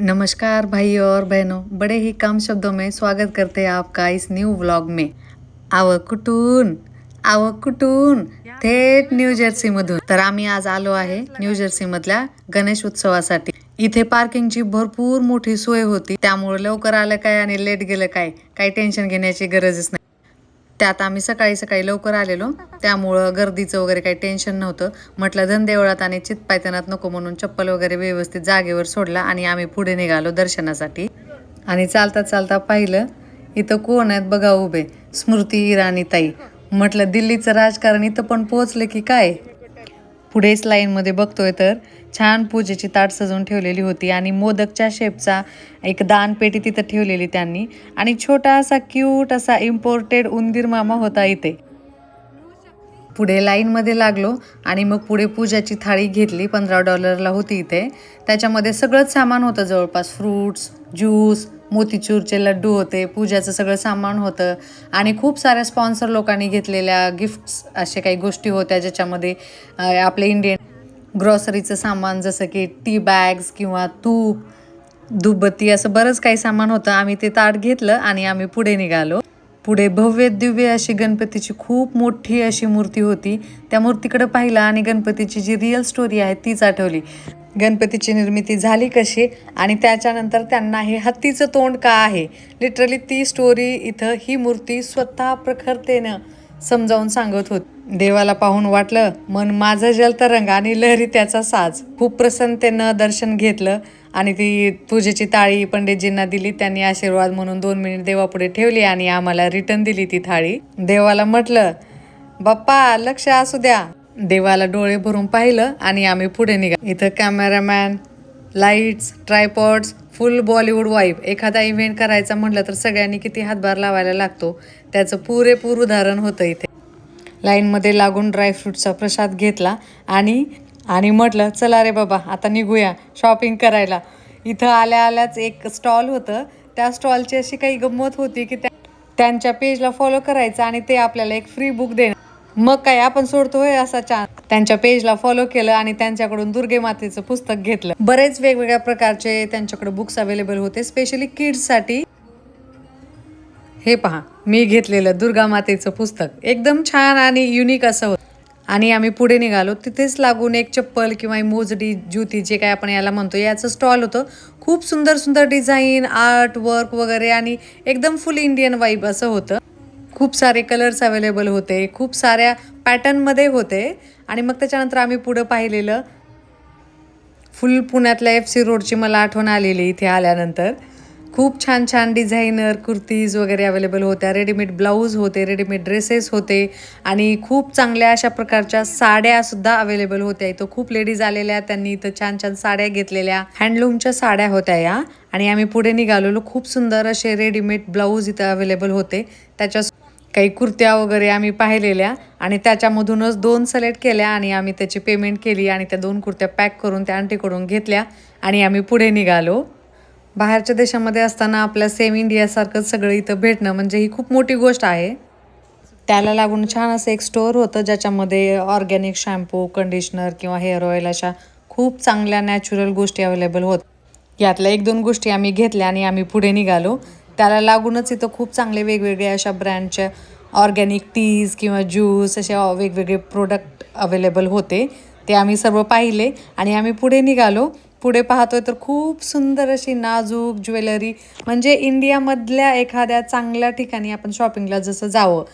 नमस्कार भाई और बहनों बड़े ही कम शब्दों में स्वागत करते हैं आपका इस न्यू व्लॉग में। आव कुटून आव कुटून थेट न्यू जर्सी मधून। तर आम्ही आज आलो आहे न्यू जर्सी मधल्या गणेश उत्सवासाठी. इथे पार्किंगची भरपूर मोठी सोय होती त्यामुळे लवकर आलं काय आणि लेट गेलं काय? काही टेन्शन घेण्याची गरजच नाही. त्यात आम्ही सकाळी सकाळी लवकर आलेलो. त्यामुळं गर्दीचं वगैरे काही टेन्शन नव्हतं. म्हटलं धनदेवळात आणि चितपायतनात नको म्हणून चप्पल वगैरे व्यवस्थित जागेवर सोडला आणि आम्ही पुढे निघालो दर्शनासाठी. आणि चालता चालता पाहिलं इथं कोण आहेत बघा उभे स्मृती इराणी ताई. म्हटलं दिल्लीचं राजकारण इथं पण पोहोचलं की काय? पुढेच लाईनमध्ये बघतोय तर छान पूजेची ताट सजवून ठेवलेली होती आणि मोदकच्या शेपचा एक दानपेटी तिथं ठेवलेली त्यांनी. आणि छोटा असा क्यूट असा इम्पोर्टेड उंदीर मामा होता इथे. पुढे लाईनमध्ये लागलो आणि मग पुढे पूजाची थाळी घेतली पंधरा डॉलरला होती इथे. त्याच्यामध्ये सगळंच सामान होतं जवळपास फ्रूट्स ज्यूस मोतीचूरचे लड्डू होते पूजाचं सगळं सामान होतं. आणि खूप साऱ्या स्पॉन्सर लोकांनी घेतलेल्या गिफ्ट्स असे काही गोष्टी होत्या ज्याच्यामध्ये आपले इंडियन ग्रॉसरीचं सामान जसं की टी बॅग्स किंवा तूप धूपबत्ती असं बरंच काही सामान होतं. आम्ही ते ताट घेतलं आणि आम्ही पुढे निघालो. पुढे भव्य दिव्य अशी गणपतीची खूप मोठी अशी मूर्ती होती. त्या मूर्तीकडे पाहिलं आणि गणपतीची जी रिअल स्टोरी आहे तीच आठवली. गणपतीची निर्मिती झाली कशी आणि त्याच्यानंतर त्यांना हे हत्तीचं तोंड का आहे? लिटरली ती स्टोरी इथं ही मूर्ती स्वतः प्रखरतेनं समजावून सांगत होती. देवाला पाहून वाटलं मन माझं जलतरंग आणि लहरी त्याचा साज. खूप प्रसन्नतेनं दर्शन घेतलं आणि ती पूजेची ताळी पंडितजींना दिली त्यांनी आशीर्वाद म्हणून दोन मिनिट देवापुढे ठेवली आणि आम्हाला रिटर्न दिली ती थाळी. देवाला म्हटलं बाप्पा लक्ष असू द्या. देवाला डोळे भरून पाहिलं आणि आम्ही पुढे निघा इथं cameraman lights tripods full Bollywood vibe एखादा इव्हेंट करायचा म्हटलं तर सगळ्यांनी किती हातभार लावायला लागतो. त्याचं पुरेपूर उदाहरण होतं इथे. लाईनमध्ये लागून ड्रायफ्रूटचा प्रसाद घेतला आणि आणि म्हटलं चला रे बाबा आता निघूया शॉपिंग करायला. इथं आल्या आल्याच एक स्टॉल होतं. त्या स्टॉलची अशी काही गंमत होती की त्या त्यांच्या पेजला फॉलो करायचं आणि ते आपल्याला एक फ्री बुक देणार मग काय आपण सोडतोय असा चान्स त्यांच्या पेजला फॉलो केलं आणि त्यांच्याकडून दुर्गे मातेचं पुस्तक घेतलं. बरेच वेगवेगळ्या प्रकारचे त्यांच्याकडे बुक्स अवेलेबल होते स्पेशली किड्ससाठी हे पहा मी घेतलेलं दुर्गा मातेचं पुस्तक. एकदम छान आणि युनिक असं होतं. आणि आम्ही पुढे निघालो तिथेच लागून एक चप्पल किंवा मोजडी ज्युती जे काय आपण याला म्हणतो याचं स्टॉल होतं. खूप सुंदर सुंदर डिझाईन आर्ट वर्क वगैरे आणि एकदम फुल इंडियन वाईब असं होतं. खूप सारे कलर्स अवेलेबल होते खूप साऱ्या पॅटर्नमध्ये होते. आणि मग त्याच्यानंतर आम्ही पुढं पाहिलेलं फुल पुण्यातल्या एफ सी रोडची मला आठवण आलेली इथे आल्यानंतर. खूप छान छान डिझायनर कुर्तीज वगैरे अवेलेबल होत्या. रेडीमेड ब्लाऊज होते रेडीमेड ड्रेसेस होते आणि खूप चांगल्या अशा प्रकारच्या साड्यासुद्धा अवेलेबल होत्या. इथं खूप लेडीज आलेल्या त्यांनी इथं छान छान साड्या घेतलेल्या. हँडलूमच्या साड्या होत्या या. आणि आम्ही पुढे निघालेलो. खूप सुंदर असे रेडीमेड ब्लाऊज इथं अवेलेबल होते. त्याच्या काही कुर्त्या वगैरे आम्ही पाहिलेल्या आणि त्याच्यामधूनच दोन सिलेक्ट केल्या आणि आम्ही त्याची पेमेंट केली आणि त्या दोन कुर्त्या पॅक करून त्या आंटीकडून घेतल्या आणि आम्ही पुढे निघालो. बाहेरच्या देशामध्ये असताना आपल्या सेम इंडियासारखंच सगळं इथं भेटणं म्हणजे ही खूप मोठी गोष्ट आहे. त्याला लागून छान असं एक स्टोअर होतं ज्याच्यामध्ये ऑर्गॅनिक शॅम्पू कंडिशनर किंवा हेअर ऑइल अशा खूप चांगल्या नॅचरल गोष्टी अवेलेबल होत. यातल्या एक दोन गोष्टी आम्ही घेतल्या आणि आम्ही पुढे निघालो. त्याला लागूनच इथं खूप चांगले वेगवेगळे अशा ब्रँडच्या ऑर्गॅनिक टीज किंवा ज्यूस असे वेगवेगळे प्रोडक्ट अवेलेबल होते. ते आम्ही सर्व पाहिले आणि आम्ही पुढे निघालो. पुढे पाहतोय तर खूप सुंदर अशी नाजूक ज्वेलरी. म्हणजे इंडियामधल्या एखाद्या चांगल्या ठिकाणी आपण शॉपिंगला जसं जावं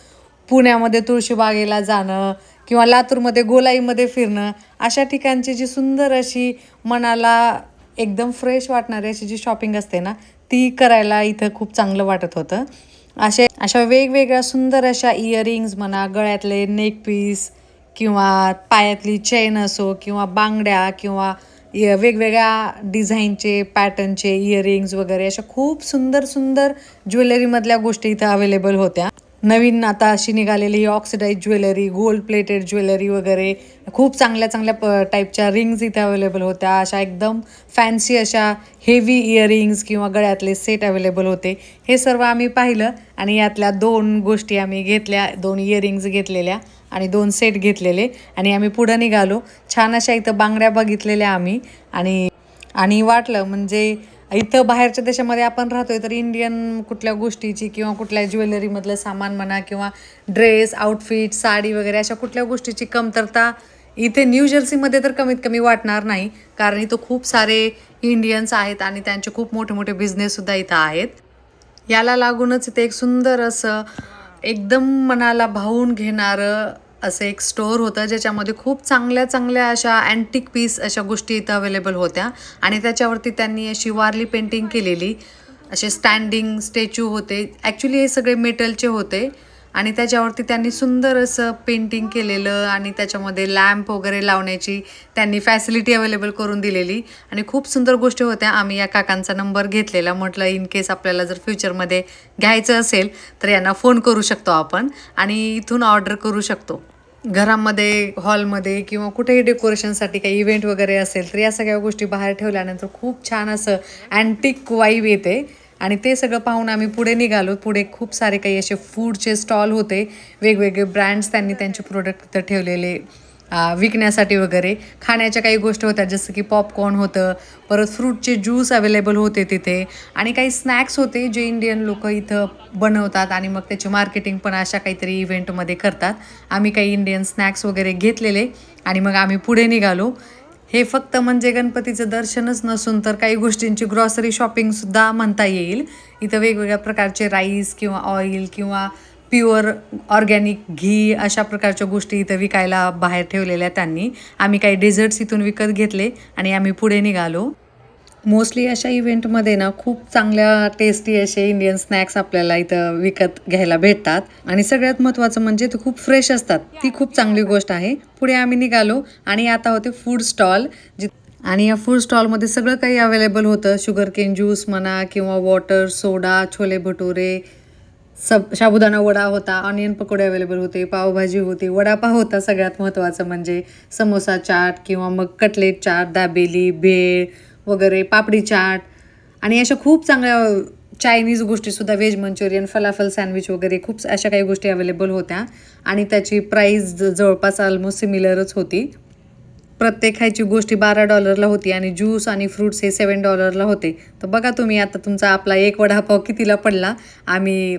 पुण्यामध्ये तुळशीबागेला जाणं किंवा लातूरमध्ये गोलाईमध्ये फिरणं अशा ठिकाणची जी सुंदर अशी मनाला एकदम फ्रेश वाटणारी अशी जी शॉपिंग असते ना ती करायला इथं खूप चांगलं वाटत होतं. असे अशा वेगवेगळ्या सुंदर अशा इयरिंग्ज म्हणा गळ्यातले नेकपीस किंवा पायातली चेन असो किंवा बांगड्या किंवा इ- वेगवेगळ्या डिझाईनचे पॅटर्नचे इयरिंग्ज वगैरे अशा खूप सुंदर सुंदर ज्वेलरीमधल्या गोष्टी इथं अवेलेबल होत्या. नवीन आता अशी निघालेली ही oxidised jewellery gold plated jewellery वगैरे. खूप चांगल्या चांगल्या प टाईपच्या रिंग्ज इथे अवेलेबल होत्या. अशा एकदम फॅन्सी अशा हेवी इयरिंग्ज किंवा गळ्यातले सेट अवेलेबल होते. हे सर्व आम्ही पाहिलं आणि यातल्या दोन गोष्टी आम्ही घेतल्या दोन इयरिंग्ज घेतलेल्या आणि दोन सेट घेतलेले आणि आम्ही पुढं निघालो. छान अशा इथं बांगड्या बघितलेल्या आम्ही आणि आणि वाटलं म्हणजे इथं बाहेरच्या देशामध्ये आपण राहतोय तर इंडियन कुठल्या गोष्टीची किंवा कुठल्या ज्वेलरीमधलं सामान म्हणा किंवा ड्रेस आउटफिट साडी वगैरे अशा कुठल्या गोष्टीची कमतरता इथे न्यू जर्सीमध्ये तर कमीत कमी वाटणार नाही. कारण इथं खूप सारे इंडियन्स आहेत आणि त्यांचे खूप मोठे मोठे बिझनेससुद्धा इथं आहेत. याला लागूनच इथे एक सुंदर असं एकदम मनाला भावून घेणारं असं एक स्टोअर होतं ज्याच्यामध्ये खूप चांगल्या चांगल्या अशा अँटिक पीस अशा गोष्टी इथं अवेलेबल होत्या. आणि त्याच्यावरती त्यांनी अशी वारली पेंटिंग केलेली. असे स्टँडिंग स्टॅच्यू होते. ॲक्च्युली हे सगळे मेटलचे होते. आणि त्याच्यावरती त्यांनी सुंदर असं पेंटिंग केलेलं आणि त्याच्यामध्ये लॅम्प वगैरे लावण्याची त्यांनी फॅसिलिटी अवेलेबल करून दिलेली. आणि खूप सुंदर गोष्टी होत्या. आम्ही या काकांचा नंबर घेतलेला. म्हटलं इन केस आपल्याला जर फ्युचरमध्ये घ्यायचं असेल तर यांना फोन करू शकतो आपण आणि इथून ऑर्डर करू शकतो. घरामध्ये हॉलमध्ये किंवा कुठेही डेकोरेशनसाठी काही इव्हेंट वगैरे असेल तर या सगळ्या गोष्टी बाहेर ठेवल्यानंतर खूप छान असं अँटिक वाईब येते. आणि ते सगळं पाहून आम्ही पुढे निघालो. पुढे खूप सारे काही असे फूडचे स्टॉल होते. वेगवेगळे ब्रँड्स त्यांनी त्यांचे प्रोडक्ट तिथं ठेवलेले. विकण्यासाठी वगैरे. खाण्याच्या काही गोष्टी होत्या जसं की पॉपकॉर्न होतं परत फ्रूटचे ज्यूस अवेलेबल होते तिथे. आणि काही स्नॅक्स होते जे इंडियन लोक इथं बनवतात आणि मग त्याची मार्केटिंग पण अशा काहीतरी इव्हेंटमध्ये करतात. आम्ही काही इंडियन स्नॅक्स वगैरे घेतलेले आणि मग आम्ही पुढे निघालो. हे फक्त म्हणजे गणपतीचं दर्शनच नसून तर काही गोष्टींची ग्रॉसरी शॉपिंगसुद्धा म्हणता येईल. इथं वेगवेगळ्या प्रकारचे राईस किंवा ऑइल किंवा प्युअर ऑर्गॅनिक घी अशा प्रकारच्या गोष्टी इथं विकायला बाहेर ठेवलेल्या त्यांनी. आम्ही काही डेझर्ट्स इथून विकत घेतले आणि आम्ही पुढे निघालो. मोस्टली अशा इव्हेंटमध्ये ना खूप चांगल्या टेस्टी असे इंडियन स्नॅक्स आपल्याला इथं विकत घ्यायला भेटतात. आणि सगळ्यात महत्त्वाचं म्हणजे ते खूप फ्रेश असतात. ती खूप चांगली गोष्ट आहे. पुढे आम्ही निघालो आणि आता होते फूड स्टॉल जि आणि या फूड स्टॉलमध्ये सगळं काही अवेलेबल होतं. शुगर केन ज्यूस म्हणा किंवा वॉटर सोडा छोले भटुरे सब साबुदाणा वडा होता ऑनियन पकोडे अवेलेबल होते पावभाजी होती वडापाव होता सगळ्यात महत्त्वाचं म्हणजे समोसा चाट किंवा मग कटलेट चाट दाबेली भेळ वगैरे पापडी चाट आणि अशा खूप चांगल्या चायनीज गोष्टीसुद्धा व्हेज मंचुरियन फलाफल सँडविच वगैरे खूप अशा काही गोष्टी अवेलेबल होत्या. आणि त्याची प्राईज जवळपास ऑलमोस्ट सिमिलरच होती. प्रत्येक खायची गोष्टी बारा डॉलरला होती आणि ज्यूस आणि फ्रूट्स हे सेवन डॉलरला होते. तर बघा तुम्ही आता तुमचा आपला एक वडापाव कितीला पडला? आम्ही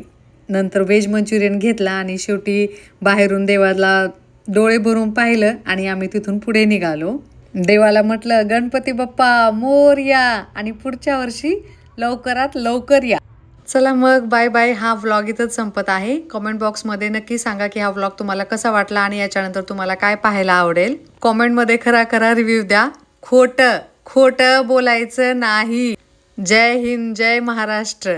नंतर व्हेज मंचुरियन घेतला आणि शेवटी बाहेरून देवाला डोळे भरून पाहिलं आणि आम्ही तिथून पुढे निघालो. देवाला म्हटलं गणपती बाप्पा मोर या आणि पुढच्या वर्षी लवकरात लवकर या. चला मग बाय बाय हा व्लॉग इथंच संपत आहे. कमेंट बॉक्समध्ये नक्की सांगा की हा व्लॉग तुम्हाला कसा वाटला आणि याच्यानंतर तुम्हाला काय पाहायला आवडेल. कॉमेंटमध्ये खरा खरा रिव्ह्यू द्या. खोटं खोटं बोलायचं नाही. जय हिंद जय महाराष्ट्र.